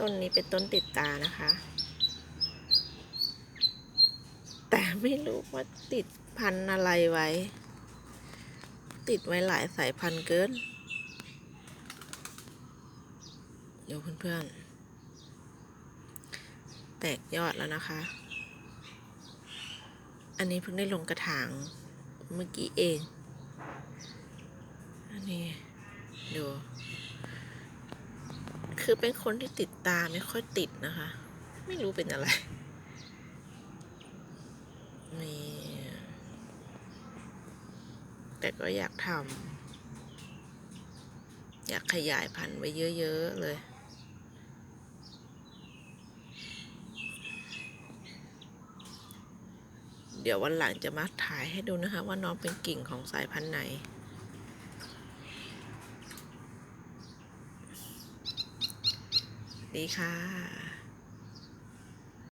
ต้นนี้เป็นต้นติดตานะคะ แต่ไม่รู้ว่าติดพันธุ์อะไรไว้ ติดไว้หลายสายพันธุ์เกินเดี๋ยวเพื่อนๆ แตกยอดแล้วนะคะ อันนี้เพิ่งได้ลงกระถางเมื่อกี้เอง อันนี้ดู คือเป็นคนที่ติดตาไม่ค่อยติดนะคะ ไม่รู้เป็นอะไรนี่แต่ก็อยากทำอยากขยายพันธุ์ไว้เยอะ ๆ เลย เดี๋ยววันหลังจะมาถ่ายให้ดูนะคะ ว่าน้องเป็นกิ่งของสายพันธุ์ไหน ดีค่ะ